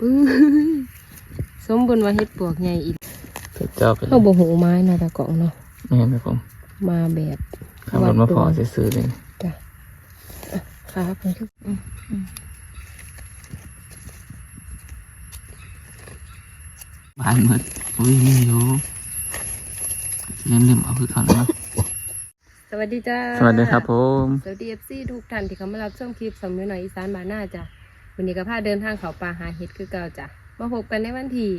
ปื้ยสมบูรณ์ว่าเฮ็ดปวกใหญ่อีกเจ็ดเจ้าไปเลเข้ายบ่หูไม้เนาะตะกล่องเนาะแม่นครับผมมาแบบขับรถมาพอซื้อๆเลยจ้ะอะครับไปทุกอืมอืมบ้านมืดอุ้ยนี่อยู่เล่มเล่มๆเอาคือเขาแล้วเนาะสวัสดีจ้า สวัสดีครับผม สวัสดีเอฟซีทุกท่านที่เข้ามารับชมคลิปสำนึกหน่อยอีสานบานหน้าจ้ะ วันนี้ก็พาเดินทางเขาป่าหาเห็ดคือเก่าจ้ะมาพบกันในวันที่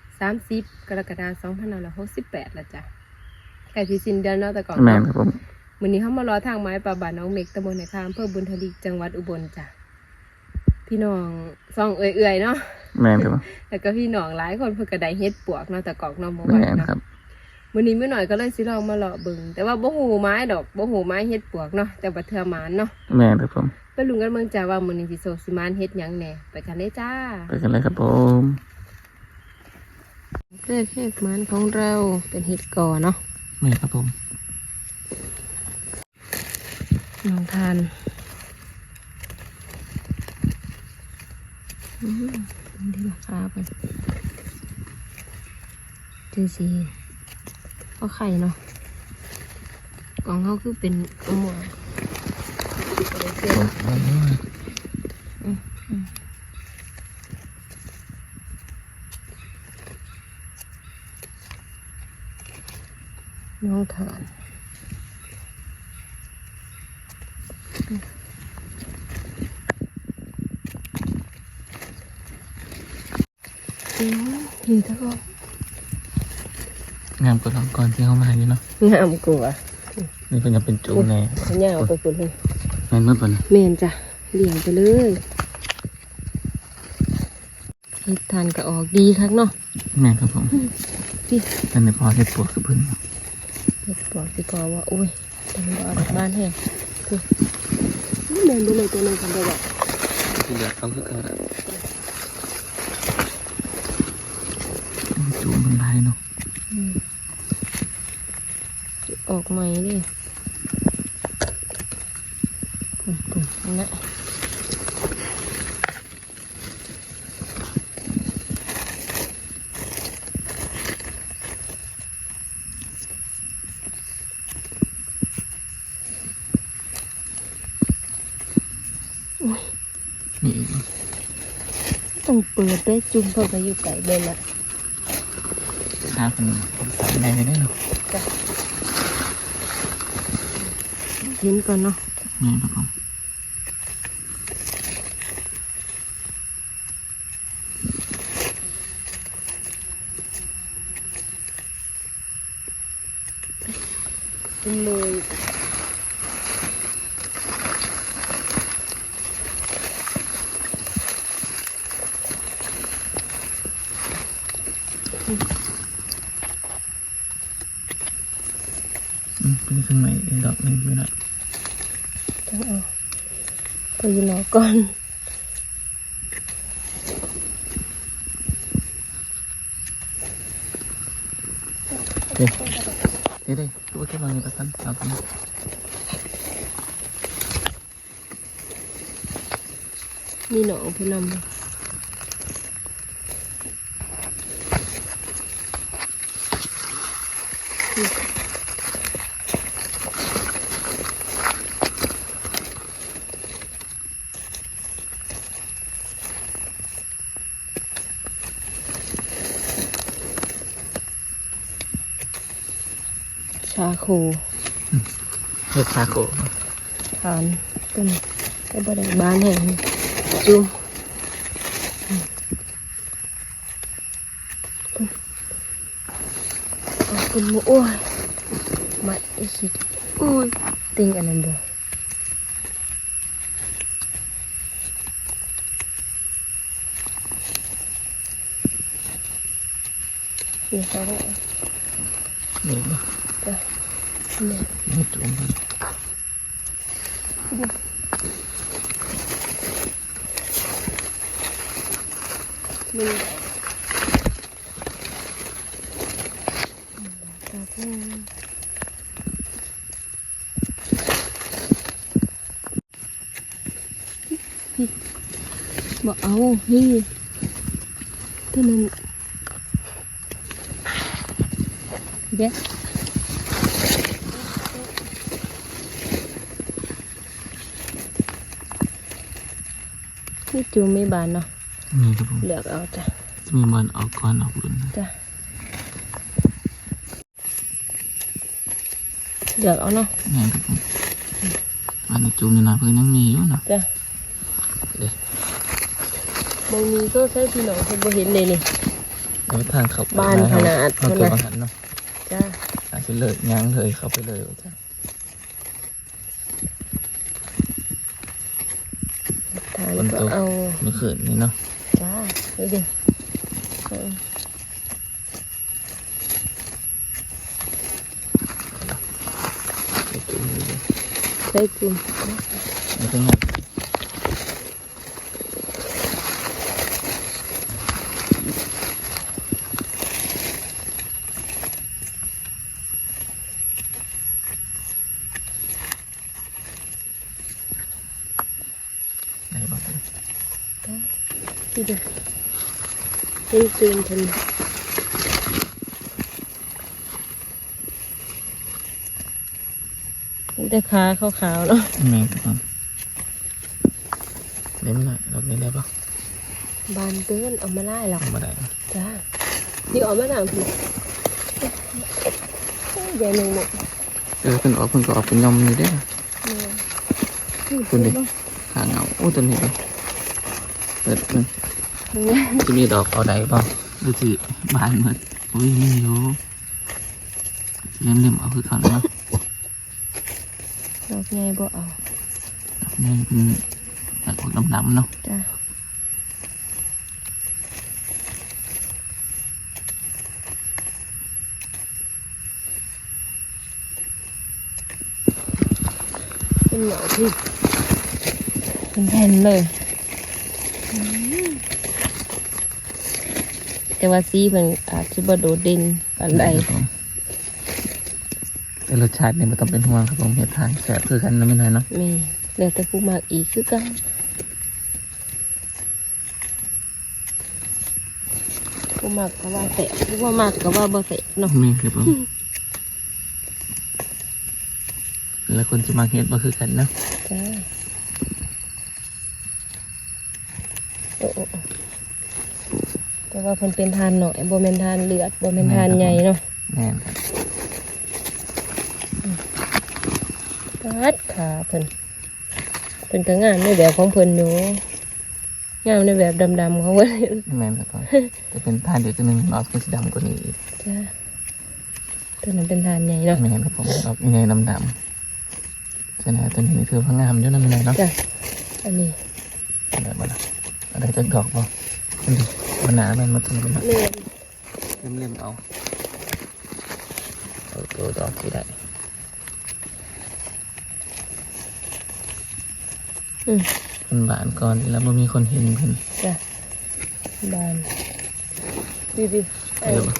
30 กรกฎาคม2568แล้วจ้ะใกล้ที่สิ้นเดือนแล้วแต่ก่อนแม่นเนาะครับผมวันนี้เขามารอทางไม้ป่าบานน้องเมกตำบลในคามอำเภอบุญทลีจังหวัดอุบลจ้ะพี่น้องซองเอื่อยๆเนาะแม่นครับผมแล้วก็พี่น้องหลายคนเพิ่นก็ได้เฮ็ดปวกเนาะแต่กอกเนาะบ่แม่ว่านเนาะครับมื้อนี้มื้อหน่อยก็เลยสิลองมาเลาะเบิ่งแต่ว่าบ่ฮู้ไม้ดอกบ่ฮู้ไม้เฮ็ดปวกเนาะแต่บ่เทื่อหมานเนาะแม่นครับผม ไปลุ้นกันเบิ่งจ้าว่ามื้อนี้สิโซสิมานเฮ็ดหยังแหน่ไปกันเลยจ้าไปกันเลยครับผมเลือกเฮ็ดหมานของเราเป็นเฮ็ดก่อเนาะแม่นครับผมน้องทานอืมดีราคาไปจังสิเอาไข่เนาะกล่องเขาคือเป็นเอาหมวก น้องทานอืมนี่ถ้าก็งามกว่าลองก่อนที่เขามาอยู่เนาะงามกว่านี่เป็นยังเป็นจุ่มแน่ขยาวไปคนเลย ม่นมืดปะนะเมนจ้ะเลี้ยงไปเลยเฮ็ดทานก็ออกดีครับเนาะแม่นครับผมพี่นั่นไม่พอเห็ดปวกคือเพิ่นครับเฮ็ดบอกสิกอว่าอุ้ยตังบ่ออกบ้านแห้งพี่นี่เมนไปเลยตัวนึงกันเดียวบอกที่เหลือเขาคือเขาละจุ่มมันได้เนาะอืมออกใหม่ดิ ปุ่นปุ่นนั่นแหละอุ้ยนี่อีกต้องเปิดได้จุ่มเข้าไปอยู่ไก่เบนละถ้าเป็นสายในไม่ได้เนาะเห็นก่อนเนาะแม่นครับ ผมเป็นมือ嗯อืมเป็นเครื่องใหม่อีกดอกหนึ่งอยู่นะต้องเอาไปอยืนรอก่อนเด็ดเกันเอาไปนะนี่หนองพี่น้ำชาโค เห็ดซาโกะทานเป็นก็บริบ้านแห่งจุ่มอืมเอาคุณหมูโอ้ยมาอีสิอุ้ยติงอันนั้นบ่นี่เขาบอกนี่เนาะจ้ะเนี่ยนี่จุ่มมั นมันตาพูบอกเอาพี่ตัวนั้นเด็ จูไม่บานเนาะนี่ครับผมเลือกเอาจ้ะจะมีบอลออกก่อนออกรุ่นนะจ้ะเลือกเอาเนาะนี่ครับผมอันนี้จูนี่นะเพื่อนยังมีอยู่นะจ้ะเดี๋ยวบางมีก็ใช้พี่น้องเขาบ่เห็นเลยนี่เดี๋ยวทางเขาบ้านขนาดเขาเกิดบางหันเนาะจ้ะอาจจะเลยย้างเลยเข้าไปเลยว่าจ้ะ ทานก็ เอาเมื่อคืนนี้เนาะจ้าดูดิเออเดี๋ยวจูนี่เลยใช้จุ่ม มันก็งัดไหนบอกเลย ดูดิใช้จุ่มทันแต่ขาขาวๆเนาะแม่ครับเล่นหน่อยรอบนี้ได้ปะบานเตือนเอามาไล่หรอกทำมาได้นะจ้านี่ออกมาหนังพี่เดี๋ยวหนึ่งหมดเออเพิ่นออกเพิ่นก็ออกเป็นยอมนี่ได้อคุณดิหาเงาโอ้ตัวนี้เลยเปิดมัน จะมีดอกเอาใดบ้างดูสิบานหมดอุ้ยนี่อยู่เล่มเล่มๆเอาคือเขาเนาะดอกใหญ่บ่เอานี่เป็นแบบพวกดำๆเนาะจ้าเป็นเหงาพี่เป็นแผ่นเลยอืม แต่ว่าสีมันอาจจะบ่โดดเด่นปานใดครับผมแต่รสชาติเนี่ยไม่ต้องเป็นห่วงครับผมเห็ดทานแสบคือกันนะไม่น้อยเนาะแม่แล้วแต่ผู้มากอีกคือกันผู้มากก็ว่าแสบผู้ว่ามากก็ว่าบ่แสบเนาะมีครับผมแล้วคนจะมาเห็ดมาคือกันเนาะจ้าโอ้โอ้โอ้ แต่ว่าเพิ่นเป็นทานหน่อยบ่แม่นทานเลือดบ่แม่นทานใหญ่เนาะแน่นครับปัดขาเพิ่นเพิ่นก็งามในแบบของเพิ่นอยู่งามในแบบดำๆของเพิ่นแน่นครับผมจะเป็นทานเดียวจะหนึ่งรอบก็จะดำกว่านี้อีกจ้าตัวนั้นเป็นทานใหญ่เนาะแม่นครับผมรอบยังไงดำดำๆใช่ไหมตัวนี้นี่คือพะงามเยอะนะไม่น้อยเนาะจ้ะอันนี้อะไรบ้างอะไรจะดอกบ่มันดิ มันหนามันมาทำกันเล่นเล่มเล่มๆเอาเอาตัวดอกที่ได้อืมคนบานก่อนแล้วมันมีคนเห็นเพิ่นจ้ะบานดีดีๆเออบ่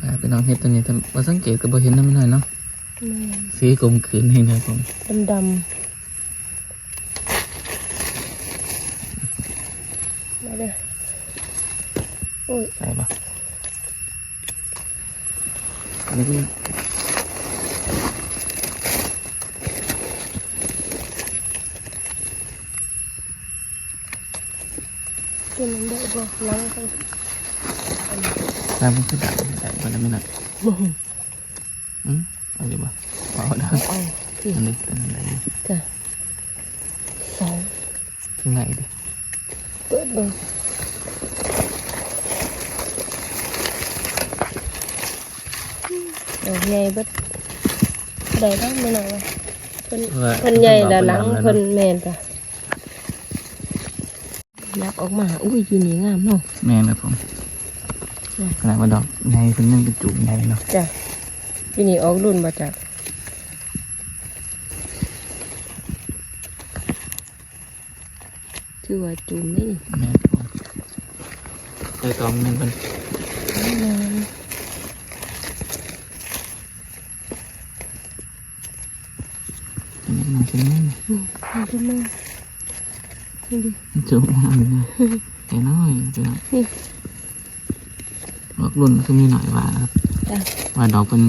ว่าเป็นน้องเฮ็ดตัวนี้แต่ว่าสังเกตก็บ่เห็นนำไม่น้อยเนาะ สีกลมขืนให้หน่อยผมดำดำมาเด้อโอ้ยใช่ปะอันนี้ก็ตัวนั้นได้บ่ล้างกันน้ำมันคือดับได้บ่ได้ไม่น้อย มึง อืมเอาอยู่บ่เอาได้ เอาที่อันนี้เป็นอะไรจ้ะสองข้างในดิเปิดเบิ่งดอกใหญ่เบิดได้บ้างไม่น้อยวะเพิ่น ว่า เพิ่นใหญ่ละหลัง พิ่ เพิ่ น นแม่นจ้ะยับออกมา อุ้ยอยู่นี่งามเนาะ แม่น ครับผมอืมขนาดว่าดอกใหญ่เพิ่นยังเป็นจุ่มใหญ่เนาะจ้ะอยู่นี่ออกรุ่นมาจากชื่อว่าจุ่มนี่แม่นครับผมใส่ตองหนึงเพิ่นนี่งามอันนี้มันเป็นนี่นี่มันจะมานี่ดิจุ่มอันนี้ไอ้น้อยเป็นนี่ดอกรุ่นคือมีหน่อยว่าครับจ้ะว่าดอกเป็น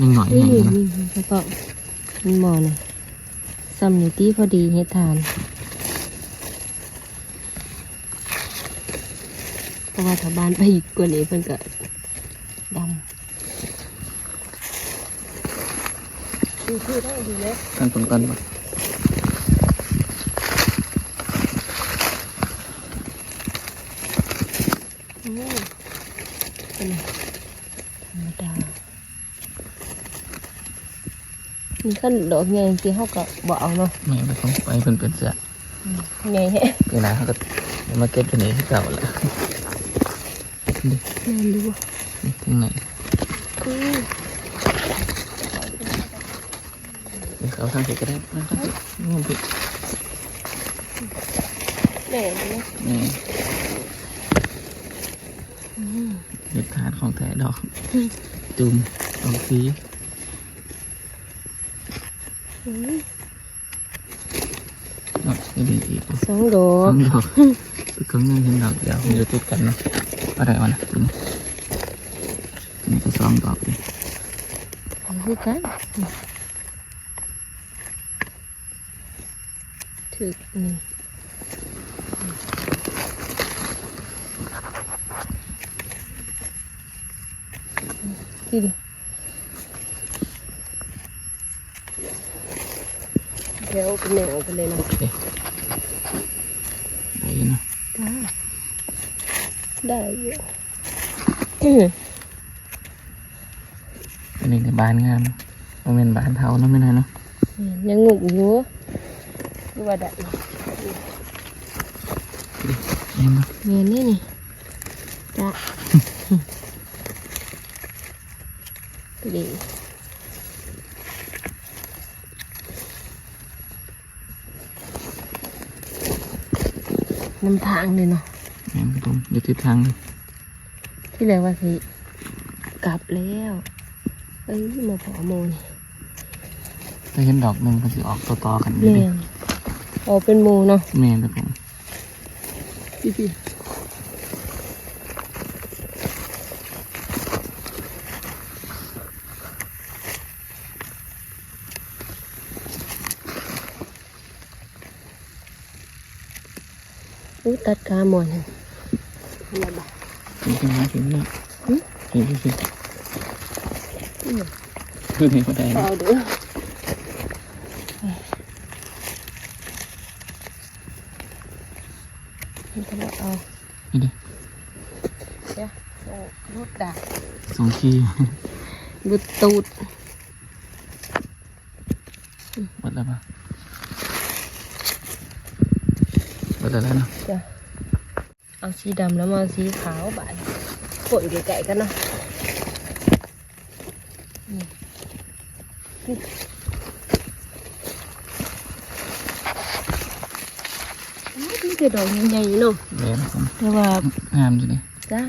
ยังหน่อยนี่แห้งนี่นะนี่แล้วก็มันหมอนี่ซัมนิตี้พอดีเฮ็ดทาน เพราะว่าถ้าบ้านไปอีกกว่านี้เพิ่นก็ดำดูคือได้ดีเลยกันตรงกันปะโอ้เป็นไงธรรมดานี่ขั้นดอกใหญ่จริงๆเขาก็บ่เอาเนาะไม่ไปต้องไปเพิ่นเป็นเสือใหญ่แฮะเวลาเขาก็มาเก็บตัวนี้ที่เก่าแล้ว แม่นดูบ่นี่ถึงไหนอือเดี๋ยวเขาทางเสร็จก็ได้นั่งทางเสร็จงงผิดแม่นเนาะนี่ อืมเห็ดทานของแท้ดอกจุ่มดอกสีอืมดอกนี่ดีอีกสองดอสอกงดอกคือข้างหนึงเห็นดอกเดียวมันจะติดกันเนาะอะไรวะนะตัวนี้นี่ก็สองดอกเลยอันนี้กันถึกนี่ที่ดิเดี๋ยวเป็นแนวไปเลยนะ โอเคได้อยู่เนาะ ได้อยู่อืมอันนี้ก็บานงามมันเป็นบานเทาเนาะไม่นานเนาะยังงุกอยู่ดูว่าได้อยู่เห็นเนาะเมียนี่นี่จ้ะดีน้ำทางเลยเนาะ เห็นครับผมอยู่ทิศทางเลยที่แรกว่าสิกลับแล้วเอ้ยมาพอโมนี่ถ้าเห็นดอกหนึ่งก็จะออกต่อๆกันอยู่แม่ดินออกเป็นโมเนาะแม่นครับผมพี่พี่อู้ตัดขาหมอนทำไมบ้า นี่คือหาถึงแล้วหึนี่คือคือคือนี่ก็ได้นะเอาดูนี่ก็บอกเอานี่ดิเดี๋ยวเอารูดดาสองขี้รูดตูดหมดแล้วปะหมดแล้วเนาะจ้ะเอาสีดำแล้วมาเอาสีขาวบาดปน อยู่ไก่กันเนาะนี่นี่นี่คือดอกใหญ่ๆเนาะแม่นครับผมแต่ว่างามจัง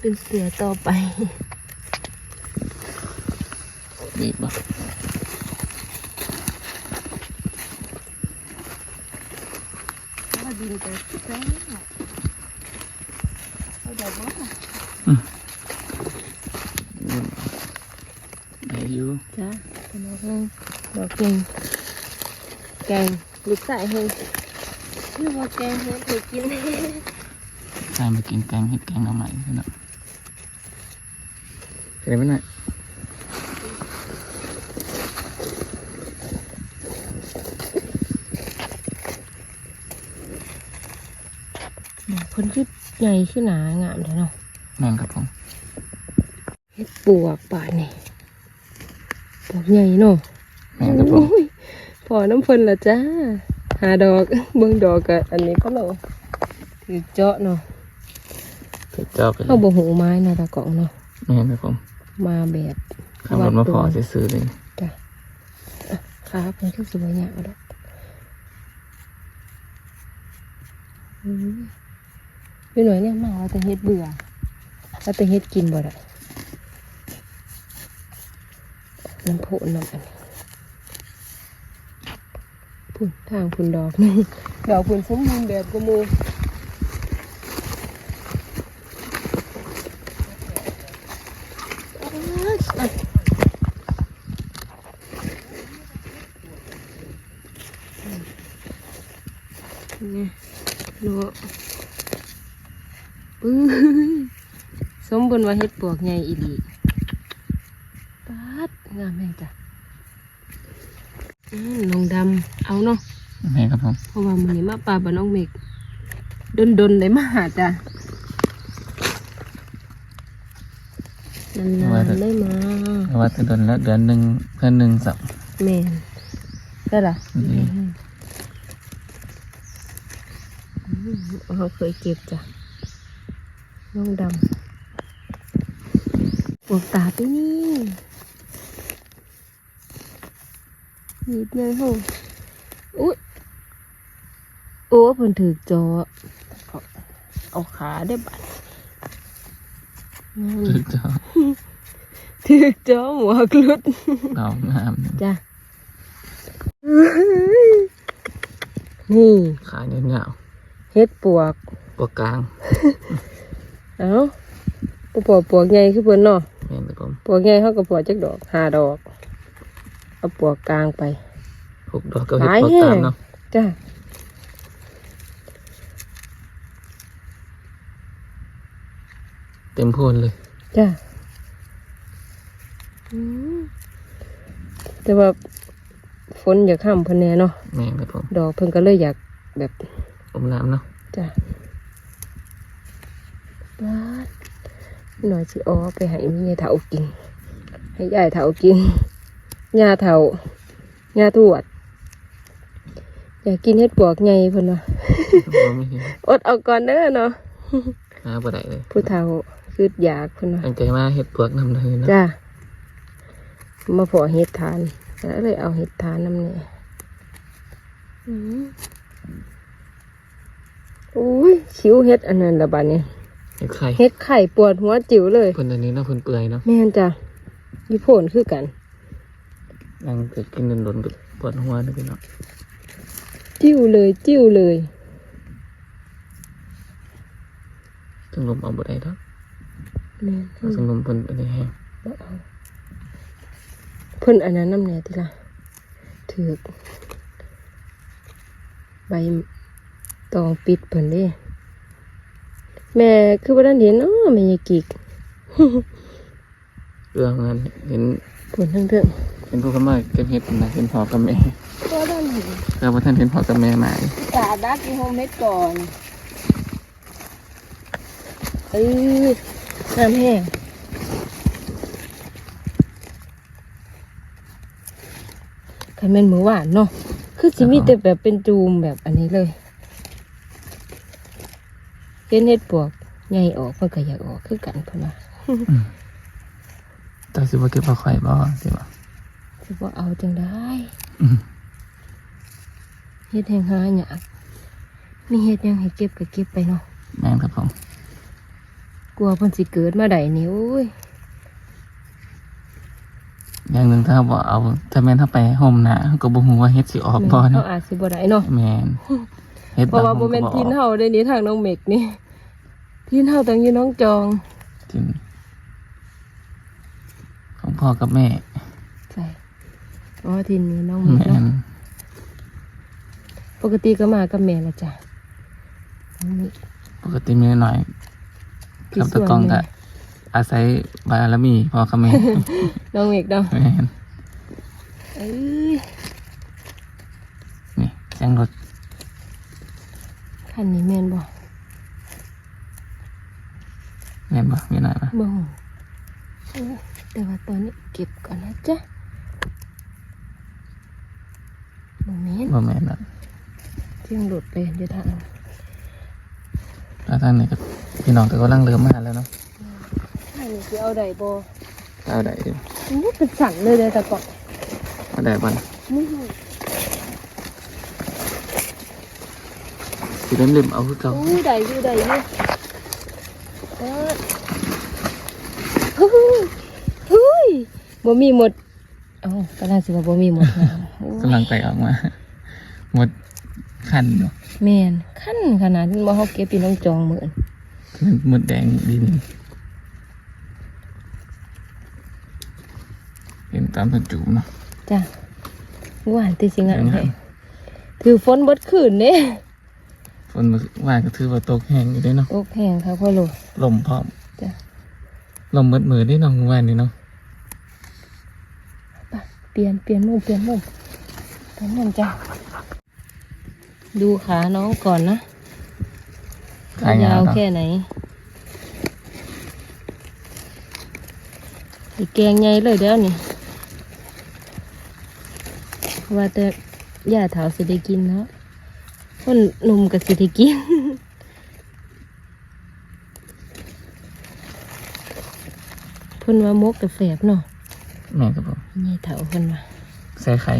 เลยจ้าโอ้โอ้เสือในมุมเอาน้ำมีดอกเอาบัวใดก็มีครับผมเป็นเสือต่อไปบีบบ่ว่าดินจะแจ้งเอาดอกว่าได้อยู่จ้าเป็นดอกนึงดอกเก่งแกงลูกใส่ให้เรียกว่าแกงให้เคยกินใส่มากินแกงเห็ดแกงเอาใหม่พี่เนาะ เห็นไหมน่ะดอกคนที่ใหญ่ขึ้นหนางามเลยเนาะแม่นครับผมเฮ็ดปวกป่านนี่ดอกใหญ่เนาะแม่นครับผมโอ้ยพอน้ำเพิ่นละจ้า หาดอกเบิ่งดอกกะอันนี้ก็เราถือเจาะเนาะเก็บเจ้าไปเลเข้ายบ่หูไม้เนาะตะกล่องเนาะแม่นครับผม มาแบบขับรถมาพอซื้อๆเลยจ้ะขาเป็นคือสวยงามดอกอืมพี่หน่อยเนี่ยมาว่าแต่เฮ็ดเบื่อว่าแต่เฮ็ดกินบ่ได้น้ำโพนน้ำอันนี้พุ่นทางพุ่นดอกหนึงดอกพุ่นสมบูรณ์แบบกว่าหมูอะ นี่ดูปื้อสมบูรณ์ว่าเฮ็ดปวกใหญ่อีหลีปาดงามแม่งจ้ะอืมน้องดำเอาเนาะแม่ครับผมเพราะว่ามันนี้มาป่าบ้านน้องเมกดนดนๆได้มาหาจ้ะ นานๆได้มาว่าจะเดือนละเดือนหนึ่งเพื่อนหนึ่งสับแม่นได้ล่ะอืมอืมอืมเราเคยเก็บจ้ะน้องดำปวกตาไปนี่นิดนึงหูอุ้ยโอ้เพิ่นถือจอเอาเอาขาได้บัดอืมถึงจะ ถือจอหมวกหลุดดอกงามจ้ะนี่ขาเงี้ยาวเฮ็ดปวกๆปวกกลาง เอ้าปวกปวกใหญ่คือเพิ่นเนาะแม่นครับผมปวกใหญ่เขาก็ปวกจักดอกห้าดอกเอาปวกกลางไปหกดอกก็เห็ดหลายปวกแห้งกลางเนาะจ้ะเต็มโพนเลย จ้ะอืม แต่ว่าฝนอยากห้ามเพิ่นแน่เนาะแม่นครับผมดอกเพิ่นก็เลยอยากแบบอมน้ำเนาะจ้ะบ้านหน่อยสิอ้อไปให้แม่เฒ่ากิน ให้ยายเฒ่ากินย่าเฒ่าย่าทวด อยากกินเฮ็ดปวกไงเพิ่นว่าบ่มีอดเอาก่อนเด้อเนาะหาบ่ได้เลยผู้เฒ่าคืออยากเพิ่นว่าตั้งใจมาเห็ดปวกนำเลยเนาะ จ้า มาพอเฮ็ดทานแล้วเลยเอาเฮ็ดทานน้ำเนี่ยอืมอุ้ยชิวเฮ็ดอันนั้นละบัดนี้เห็ดไข่เฮ็ดไข่ปวดหัวจิ๋วเลยเพิ่นอันนี้เนาะเพิ่นเปื่อยเนาะแม่นจ้ะยี่โผนคือกันนั่งเกิดกินโดนๆก็ปวดหัวนะพี่เนาะจิ้วเลยจิ้วเลยถึงลมเอาบ่ได้ดอกแม่นถึงลมเพิ่นเป็นแห้งบ่ เอาเพิ่นอันนั้นน้ำแหน่ทีละถือกใบตองปิดเพิ่นเด้แม่คือบ่ทันเห็นเนาะแม่ยายกิกเรื่องนั้นเห็นเพิ่นทั้งเรื่องเห็นผู้เขามาเก็บเห็ดนะเห็นพ่อกับแม่ก็ได้เห็นแต่ว่าท่านเห็นพ่อกับแม่มาตาดักอีโฮมเม็ดก่อนเอ้ยน้ำแห้ง คันแม่นหมูหวานเนาะคือสิมีแต่แบบเป็นจูมแบบอันนี้เลยเห็นเห็ดปวกใหญ่ออกมันก็อยากออกคือกันพุ่นว่าแต่สิว่าเก็บเอาไข่บ่สิว่าสิบ่เอาจังได้อืมเฮ็ดแห่งหาหยากมีเฮ็ดหยังให้เก็บก็เก็บไปเนาะแม่นครับผมกลัวเพิ่นสิเกิดมาได้นี่โอ้ย อย่างหนึ่งถ้าบ่เอาถ้าแม่นถ้าไปห่มหนาก็บ่ฮู้ว่าเฮ็ดสิออกบ่เขาเนาะอาจสิบ่ได้เนาะแม่นเฮ็ดเพราะว่าบโมงเมนก็ทินบ่ออกเฮาได้นี้ทางน้องเมกนี่ทินเฮาต้องอยู่น้องจองทินของพ่อกับแม่ใช่อ๋อทินนี้น้องเมกแม่เนาะนปกติก็มากับแม่ละจ้ะน้องเมกปกติมีหน่อยพี่กับส่ตะวนกองแม่ก็ อาศัยบารมีพ่อกับแม่ น้องเมกเนาะแม่นเอ้ยนี่แจ้งรถคันนี้แม่นบ่แม่นบ่มีหน่อยบ่บ่ฮู้เออแต่ว่าตอนนี้เก็บก่อนนะจ๊ะบ่แม่นบ่แม่นละเที่ยงหลุดไปเดี๋ยวทางแล้วทางนี้ก็พี่น้องก็กำลังเริ่มมาแล้วเนาะ ทางนี้สิเอาได้บ่เอาได้อยู่มันเป็นสั่นเลยเด้อแต่ก่อนเอาได้บ่ล่ะมึงสีเล่มๆเอาคือเก่าอู้ได้อยู่ได้อยู่เออเฮ้ยเฮ้ยบ่มีหมดเอ้ากำลังสิว่าบ่มีหมดนะโอ้ยกำลังไปออกมา หมดคันเนาะแม่นขั้นขนาดที่บ่เฮาเก็บพี่น้องจองมื้อนมันหมดแดงดินเห็นตามต้นจูมเนาะจ้ะหวานติสิงะเห็นครับให้ถือฝนเบดคืนเด้ฝนมาว่าก็ถือว่าตกแห้งอยู่เด้เนาะตกแพงค่ะพ่อโลลมพร้อมจ้ะลมมืดมือได้เนาะเมื่อวานนี้เนาะไปเปลี่ยนเปลี่ยนมุมเปลี่ยนมุมเปลี่ยนมุมจ้ะดูขาน้องก่อนนะขายยาวเนาะแค่ไหนสิแกงใหญ่เลยเดี๋ยวนี้ ว่าแต่ย่าเถาสิได้กินเนาะคนหนุ่มกับสิได้กินเพิ่นว่ามกกับแฝบเนาะแม่ครับผมนี่เถาเพิ่นว่าใส่ไข่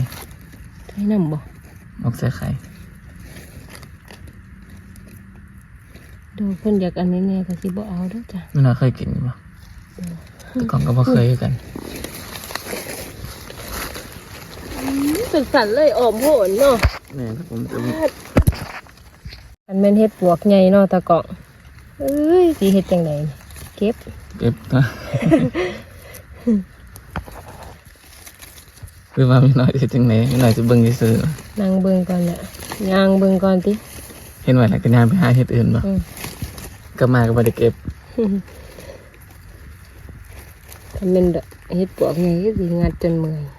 ใช่น้ำบ่ออกใส่ไข่ดูเพิ่นอยากอันนี้แน่ก็สิบ่เอาเด้อจ้ะไม่น่าเคยกินหรือเปล่าแต่ก่อนก็บ่เคยคือกัน สุดสันเลยออมโหนเนาะแม่ครับผมจะมีอันแม่นเฮ็ดปวกใหญ่เนาะตะเกาะเอ้ยสิเฮ็ดจังไดนี่เก็บ เก็บนะคือว่ามีน้อยที่จังไหนมีน้อยจะเบิ่งซื้อๆนั่งเบิ่งก่อนแหละย่างเบิ่งก่อนติเห็นว่าหลักกันยานไปหาเฮ็ดอื่นบ่อืมก็มาก็บ่ได้เก็บถ้าแม่นดอกเฮ็ดปวกใหญ่ก็สิงัดจนเมื่อย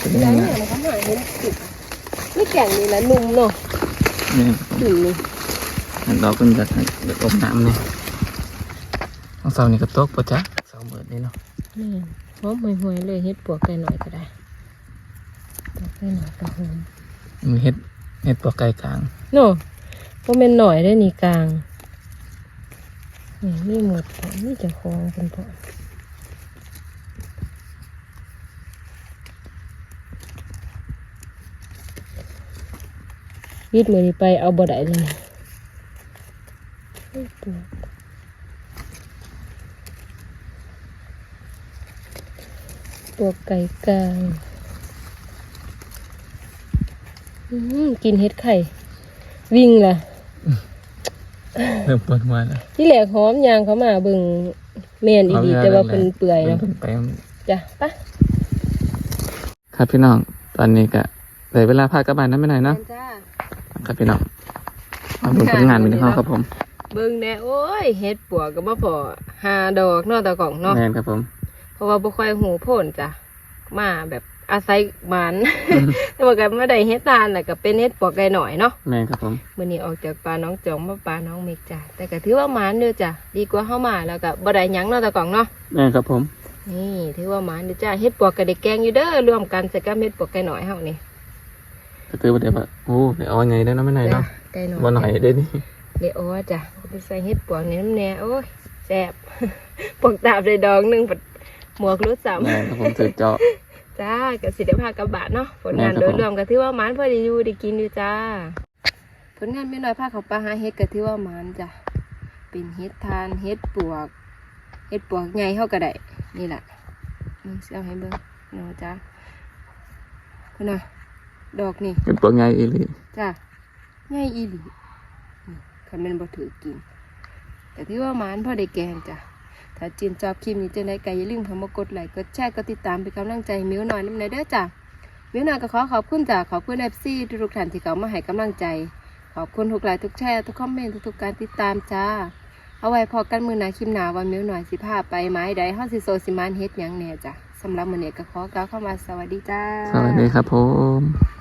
เป็นแล้ยัวงไงเนี่ยมันก็หาเห็นจุดไม่แก่งนี่ละนุ่มเนาะนี่จุ่มนี่อันดอกเป็นจากเด็กอบน้ำนี่ของเสานี่ก็ตกบ่จ๊ะเสาเบิดนี่เนาะนี่หอมห่วยๆเลยเฮ็ดปวกไก่หน่อยก็ได้ปวกไก่หน่อยก็หอมมีเฮ็ดเฮ็ดปลอกไก่กลางเนาะบ่แม่นหน่อยได้อนี่กลางนี่มีหมดพอนี่เจะคองเป็นพอ ยิดมือนี้ไปเอาบ่ได้เลยนะเฮ้ยปวกปวกไก่กลางอื้อหือกินเห็ดไข่ วิ่งล่ะเริ่มปวดหัวแล้วที่แหลกหอมยางเขามาเบิ่งแม่นอีดีแต่ว่าเป็นเปื่อยเนาะเพิ่นไปจ้ะปะครับพี่น้อง ตอนนี้ก็ได้เวลาพากลับบ้านนั้นไม่ไหนอยเนาะจ้า ครับพี่น้องมาดูผลงานเป็นข้าวครับผมเบิ่งแน่โอ้ยเฮ็ดปัวก็บ่พอหาดอกเนาะตะกล่องเนาะแม่นครับผม เพราะว่าบ่ค่อยหูโพ่นจ้ะมาแบบอาศัยหมันแต่ว่าก็บ่ได้เฮ็ดตาลน่ะก็เป็นเฮ็ดปัวไก่หน่อยเนาะแม่นครับผมมื้อนี้ออกจากปลาน้องจองมาปลาน้องเมกจ้ะแต่ก็ถือว่าหมันเด้อจ้ะดีกว่าเฮามาแล้วก็บ่ได้หยังเนาะตะกล่องเนาะแม่นครับผม นี่ถือว่าหมันเด้อจ้ะเฮ็ดปัวก็ได้แกงอยู่เด้อรวมกันใส่กับเฮ็ดปัวไก่หน่อยเฮานี่ ก็คือว่าเดี๋ยวว่าโอ้เดี๋ยวเอาไงได้อเนาะไม่ไหนอยจ้ะเนาะไก่หน่อยบ่หน่อยเด้อนี่เดี๋ยวโอ้จ้ะไปใส่เฮ็ดปวกในน้ำแหน่โอ้ยแซ่บปวกตาบได้ดองหนึงปัดหมวกรู้สามแม่นครับผมถือเจาะจ้ากับสิได้พากระบะเนาะผลงานแม่นครับโดยรวมก็ถือว่าหมันพอดีอยู่ได้กินอยู่จ้า ผลงานไม่น้อยพาเขาปลาหาเฮ็ดก็ถือว่าหมันจ้ะเป็นเฮ็ดทานเฮ็ดปวกเฮ็ดปวกใหญ่เท่าก็ได้นี่แหละนี่เสียวให้เบิ่งเนาะจ้าคุณน่ะ ดอกนี่เป็นตัวไงอีหลีจ้ะง่ายอีหลีนี่คันแมันบ่ถือกิน แต่ที่ว่าหมานพอได้แกงจ้ะถ้าจินชอบคลิปนี้จะได้ก็อย่าลืมเข้ามากดไลค์กดแชร์กดติดตามเป็นกำลังใจให้มิวหน่อยน้ำในเด้อจ้ะมิวหน่อยก็ขอขอบคุณจ้ะขอบคุณเอฟซีทุกๆท่านที่เขามาให้กำลังใจ ขอบคุณทุกไลค์ทุกแชร์ทุกคอมเมนต์ทุกๆการติดตามจ้าเอาไว้พอกันมือหนาคลิปหนาว่ามิวหน่อยสิพาไปไม้ใดห้องสิโซสิมานเฮ็ดหยังแหน่จ้ะสำหรับมื้อนี้ก็ขอกล่าวเข้ามาสวัสดีจ้า สวัสดีครับผม